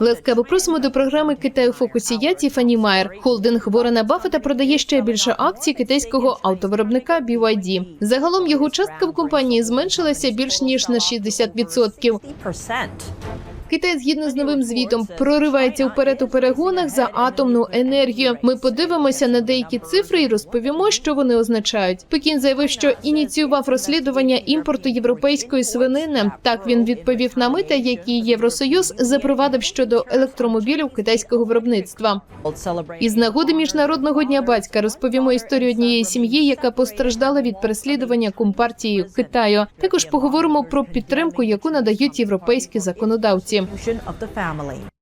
Ласкаво просимо до програми Китаю фокусі. Я Тіфані Майер. Холдинг Ворона Баффета продає ще більше акцій китайського автовиробника BYD. Загалом його частка в компанії зменшилася більш ніж на 60%. Китай, згідно з новим звітом, проривається вперед у перегонах за атомну енергію. Ми подивимося на деякі цифри і розповімо, що вони означають. Пекін заявив, що ініціював розслідування імпорту європейської свинини. Так він відповів на мита, які Євросоюз запровадив щодо електромобілів китайського виробництва. Із нагоди міжнародного дня батька розповімо історію однієї сім'ї, яка постраждала від переслідування компартією Китаю. Також поговоримо про підтримку, яку надають європейські законодавці. Of the family.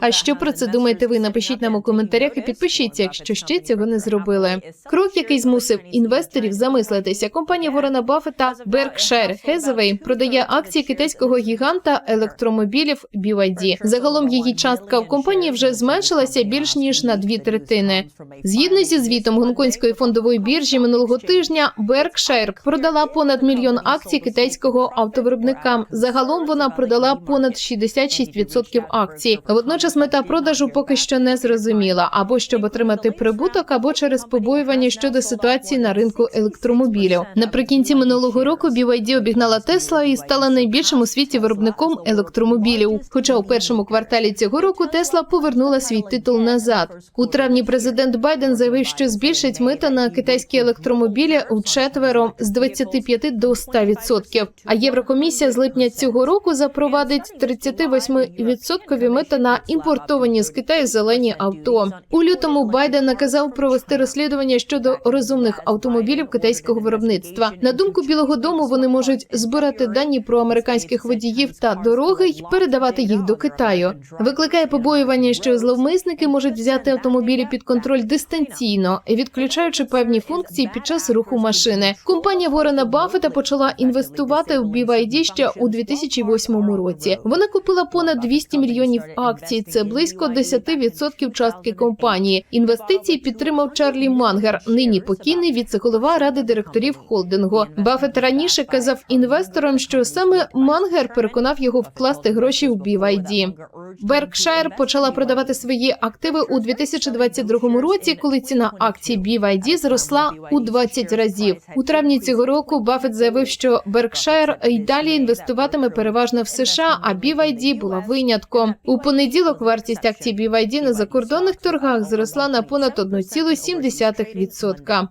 А що про це думаєте ви? Напишіть нам у коментарях і підпишіться, якщо ще цього не зробили. Крок, який змусив інвесторів замислитися. Компанія Ворона Баффета Berkshire Hathaway продає акції китайського гіганта електромобілів BYD. Загалом її частка в компанії вже зменшилася більш ніж на дві третини. Згідно зі звітом гонконгської фондової біржі минулого тижня, Berkshire продала понад мільйон акцій китайського автовиробника. Загалом вона продала понад 66% акцій. Водночас мета продажу поки що не зрозуміла або щоб отримати прибуток, або через побоювання щодо ситуації на ринку електромобілів. Наприкінці минулого року BYD обігнала Тесла і стала найбільшим у світі виробником електромобілів. Хоча у першому кварталі цього року Тесла повернула свій титул назад. У травні президент Байден заявив, що збільшить мита на китайські електромобілі у четверо з 25 до 100%. А Єврокомісія з липня цього року запровадить 38% мита на імпортовані з Китаю зелені авто. У лютому Байден наказав провести розслідування щодо розумних автомобілів китайського виробництва. На думку Білого Дому, вони можуть збирати дані про американських водіїв та дороги й передавати їх до Китаю. Викликає побоювання, що зловмисники можуть взяти автомобілі під контроль дистанційно, відключаючи певні функції під час руху машини. Компанія Ворена Баффета почала інвестувати в BYD ще у 2008 році. Вона купила понад 200 мільйонів акцій. Це близько 10% частки компанії. Інвестиції підтримав Чарлі Мангер, нині покійний віце-голова ради директорів холдингу. Баффет раніше казав інвесторам, що саме Мангер переконав його вкласти гроші в BYD. Berkshire почала продавати свої активи у 2022 році, коли ціна акцій BYD зросла у 20 разів. У травні цього року Баффет заявив, що Berkshire й далі інвестуватиме переважно в США, а BYD була винятком. У понеділок вартість акцій BYD на закордонних торгах зросла на понад 1,7%.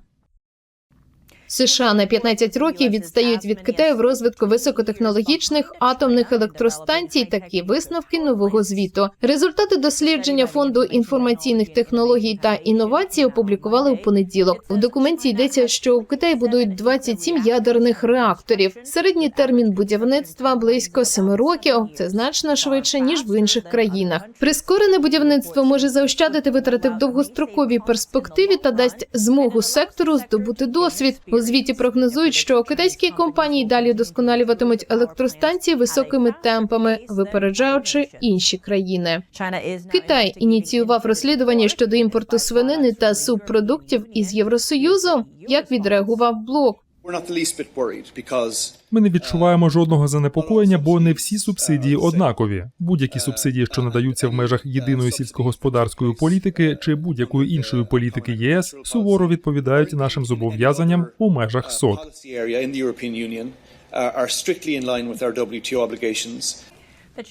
США на 15 років відстають від Китаю в розвитку високотехнологічних атомних електростанцій. Такі висновки нового звіту. Результати дослідження фонду інформаційних технологій та інновацій опублікували у понеділок. В документі йдеться, що в Китаї будують 27 ядерних реакторів. Середній термін будівництва близько 7 років. Це значно швидше ніж в інших країнах. Прискорене будівництво може заощадити витрати в довгостроковій перспективі та дасть змогу сектору здобути досвід. Звіті прогнозують, що китайські компанії далі досконалюватимуть електростанції високими темпами, випереджаючи інші країни. Китай ініціював розслідування щодо імпорту свинини та субпродуктів із Євросоюзу. Як відреагував блок? Ми не відчуваємо жодного занепокоєння, бо не всі субсидії однакові. Будь-які субсидії, що надаються в межах єдиної сільськогосподарської політики чи будь-якої іншої політики ЄС, суворо відповідають нашим зобов'язанням у межах СОТ.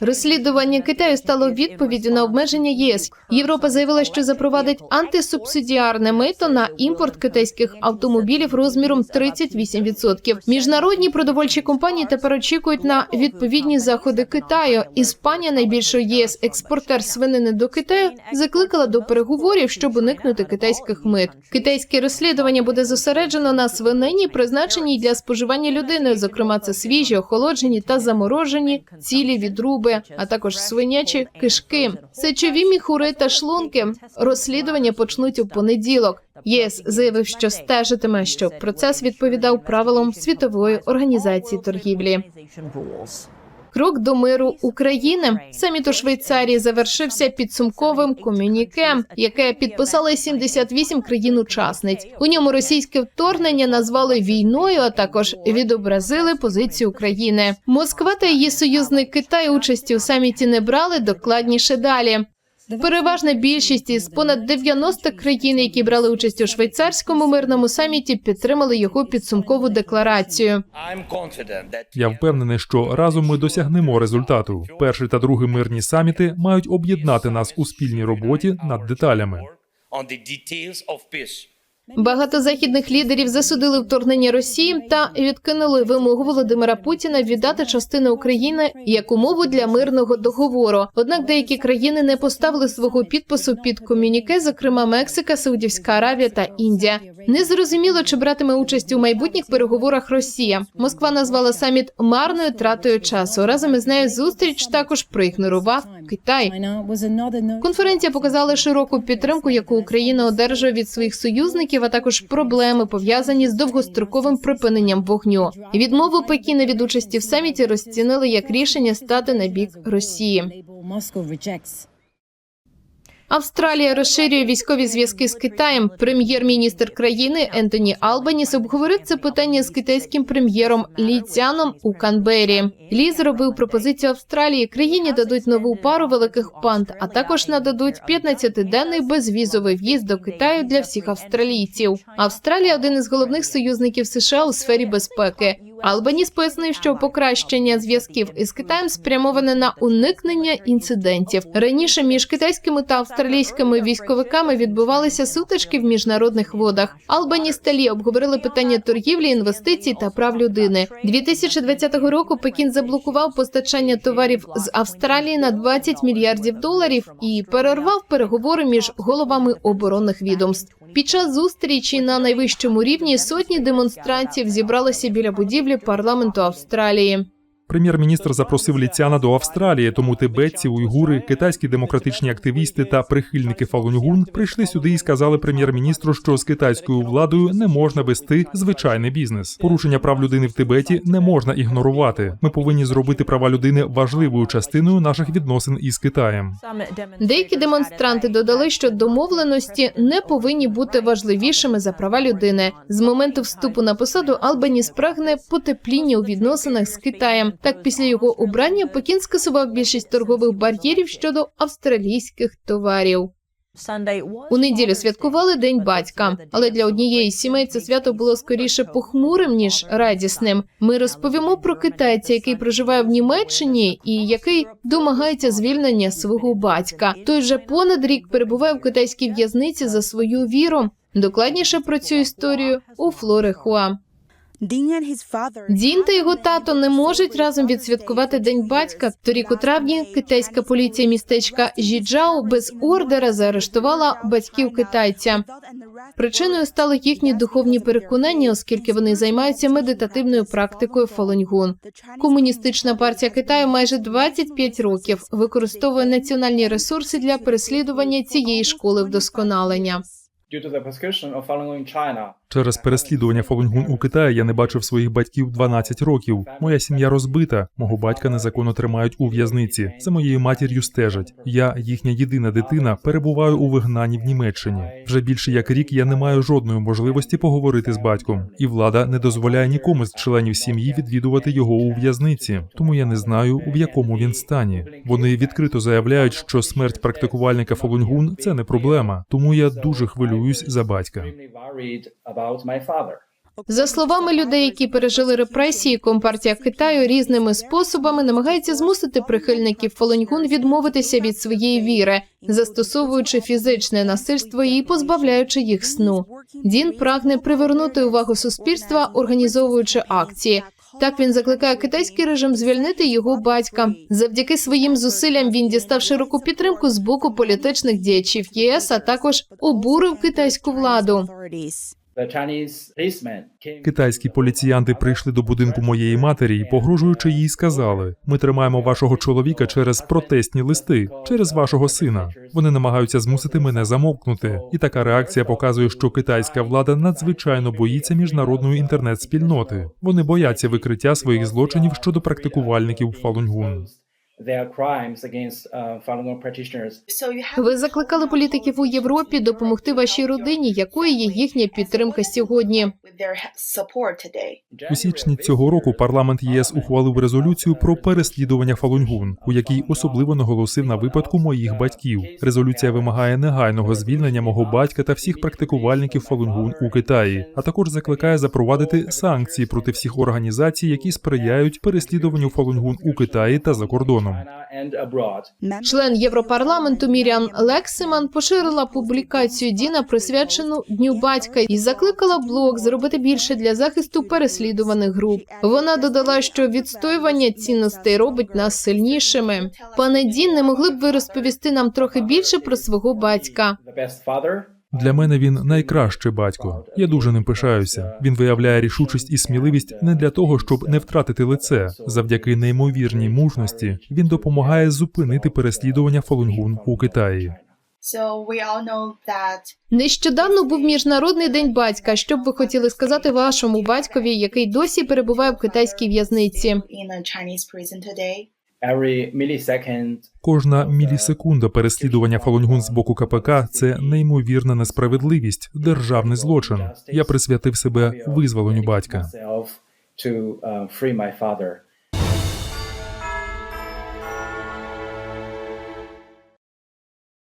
Розслідування Китаю стало відповіддю на обмеження єС. Європа заявила, що запровадить антисубсидіарне мито на імпорт китайських автомобілів розміром 38%. Міжнародні продовольчі компанії тепер очікують на відповідні заходи Китаю. Іспанія, найбільший ЄС експортер свинини до Китаю, закликала до переговорів, щоб уникнути китайських мит. Китайське розслідування буде зосереджено на свинині, призначеній для споживання людиною. Зокрема, це свіжі, охолоджені та заморожені цілі відруби, а також свинячі кишки, сечові міхури та шлунки. Розслідування почнуть у понеділок. ЄС заявив, що стежитиме, щоб процес відповідав правилам світової організації торгівлі. Крок до миру України. Саміт у Швейцарії завершився підсумковим комюніке, яке підписали 78 країн-учасниць. У ньому російське вторгнення назвали війною, а також відобразили позицію України. Москва та її союзник Китай участі у саміті не брали. Докладніше далі. Переважна більшість із понад 90 країн, які брали участь у швейцарському мирному саміті, підтримали його підсумкову декларацію. Я впевнений, що разом ми досягнемо результату. Перший та другий мирні саміти мають об'єднати нас у спільній роботі над деталями. Багато західних лідерів засудили вторгнення Росії та відкинули вимогу Володимира Путіна віддати частину України як умову для мирного договору. Однак деякі країни не поставили свого підпису під комюніке, зокрема Мексика, Саудівська Аравія та Індія. Не зрозуміло, чи братиме участь у майбутніх переговорах Росія. Москва назвала саміт марною тратою часу. Разом із нею зустріч також проігнорував Китай. Конференція показала широку підтримку, яку Україна одержує від своїх союзників, а також проблеми пов'язані з довгостроковим припиненням вогню. Відмову Пекіна від участі в саміті розцінили як рішення стати на бік Росії. Австралія розширює військові зв'язки з Китаєм. Прем'єр-міністр країни Ентоні Албаніс обговорив це питання з китайським прем'єром Лі Цяном у Канбері. Лі зробив пропозицію Австралії. Країні дадуть нову пару великих панд, а також нададуть 15-денний безвізовий в'їзд до Китаю для всіх австралійців. Австралія один із головних союзників США у сфері безпеки. Албаніс пояснив, що покращення зв'язків із Китаєм спрямоване на уникнення інцидентів. Раніше між китайськими та австралійськими військовиками відбувалися сутички в міжнародних водах. Албаніс та Лі обговорили питання торгівлі, інвестицій та прав людини. 2020 року Пекін заблокував постачання товарів з Австралії на 20 мільярдів доларів і перервав переговори між головами оборонних відомств. Під час зустрічі на найвищому рівні сотні демонстрантів зібралися біля будівлі парламенту Австралії. Прем'єр-міністр запросив ліцяна до Австралії, тому тибетці, уйгури, китайські демократичні активісти та прихильники Фалуньгун прийшли сюди і сказали прем'єр-міністру, що з китайською владою не можна вести звичайний бізнес. Порушення прав людини в Тибеті не можна ігнорувати. Ми повинні зробити права людини важливою частиною наших відносин із Китаєм. Деякі демонстранти додали, що домовленості не повинні бути важливішими за права людини. З моменту вступу на посаду Албаніс прагне потепління у відносинах з Китаєм. Так, після його обрання Пекін скасував більшість торгових бар'єрів щодо австралійських товарів. У неділю святкували День батька, але для однієї сімей це свято було скоріше похмурим ніж радісним. Ми розповімо про китайця, який проживає в Німеччині і який домагається звільнення свого батька. Той вже понад рік перебуває в китайській в'язниці за свою віру. Докладніше про цю історію у Флори Хуа. Дін та його тато не можуть разом відсвяткувати день батька. Торік у травні китайська поліція містечка Жіджао без ордера заарештувала батьків китайця. Причиною стали їхні духовні переконання, оскільки вони займаються медитативною практикою фалуньгун. Комуністична партія Китаю майже 25 років використовує національні ресурси для переслідування цієї школи вдосконалення. Через переслідування Фалуньгун у Китаї я не бачив своїх батьків 12 років. Моя сім'я розбита. Мого батька незаконно тримають у в'язниці. За моєю матір'ю стежать. Я, їхня єдина дитина, перебуваю у вигнанні в Німеччині. Вже більше як рік я не маю жодної можливості поговорити з батьком, і влада не дозволяє нікому з членів сім'ї відвідувати його у в'язниці. Тому я не знаю, в якому він стані. Вони відкрито заявляють, що смерть практикувальника Фалуньгун це не проблема. Тому я дуже хвилююсь за батька. About my father. За словами людей, які пережили репресії, компартія Китаю різними способами намагається змусити прихильників Фалуньгун відмовитися від своєї віри, застосовуючи фізичне насильство і позбавляючи їх сну. Дін прагне привернути увагу суспільства, організовуючи акції. Так він закликає китайський режим звільнити його батька. Завдяки своїм зусиллям він дістав широку підтримку з боку політичних діячів ЄС, а також обурив китайську владу. Китайські поліціянти прийшли до будинку моєї матері і, погрожуючи їй, сказали: Ми тримаємо вашого чоловіка через протестні листи, через вашого сина. Вони намагаються змусити мене замовкнути. І така реакція показує, що китайська влада надзвичайно боїться міжнародної інтернет-спільноти. Вони бояться викриття своїх злочинів щодо практикувальників Фалуньгун. Uh. Ви закликали політиків у Європі допомогти вашій родині. Якою є їхня підтримка сьогодні? У січні цього року парламент ЄС ухвалив резолюцію про переслідування Фалуньгун, у якій особливо наголосив на випадку моїх батьків. Резолюція вимагає негайного звільнення мого батька та всіх практикувальників Фалуньгун у Китаї, а також закликає запровадити санкції проти всіх організацій, які сприяють переслідуванню Фалуньгун у Китаї та за кордоном. Член Європарламенту Міріам Лексиман поширила публікацію Діна, присвячену Дню батька, і закликала блог зробити більше для захисту переслідуваних груп. Вона додала, що відстоювання цінностей робить нас сильнішими. Пане Дін, не могли б ви розповісти нам трохи більше про свого батька? Для мене він найкращий батько. Я дуже ним пишаюся. Він виявляє рішучість і сміливість не для того, щоб не втратити лице. Завдяки неймовірній мужності він допомагає зупинити переслідування Фалунгун у Китаї. Нещодавно був міжнародний день батька. Що б ви хотіли сказати вашому батькові, який досі перебуває в китайській в'язниці? Кожна мілісекунда переслідування Фалунгун з боку КПК це неймовірна несправедливість, державний злочин. Я присвятив себе визволенню батька.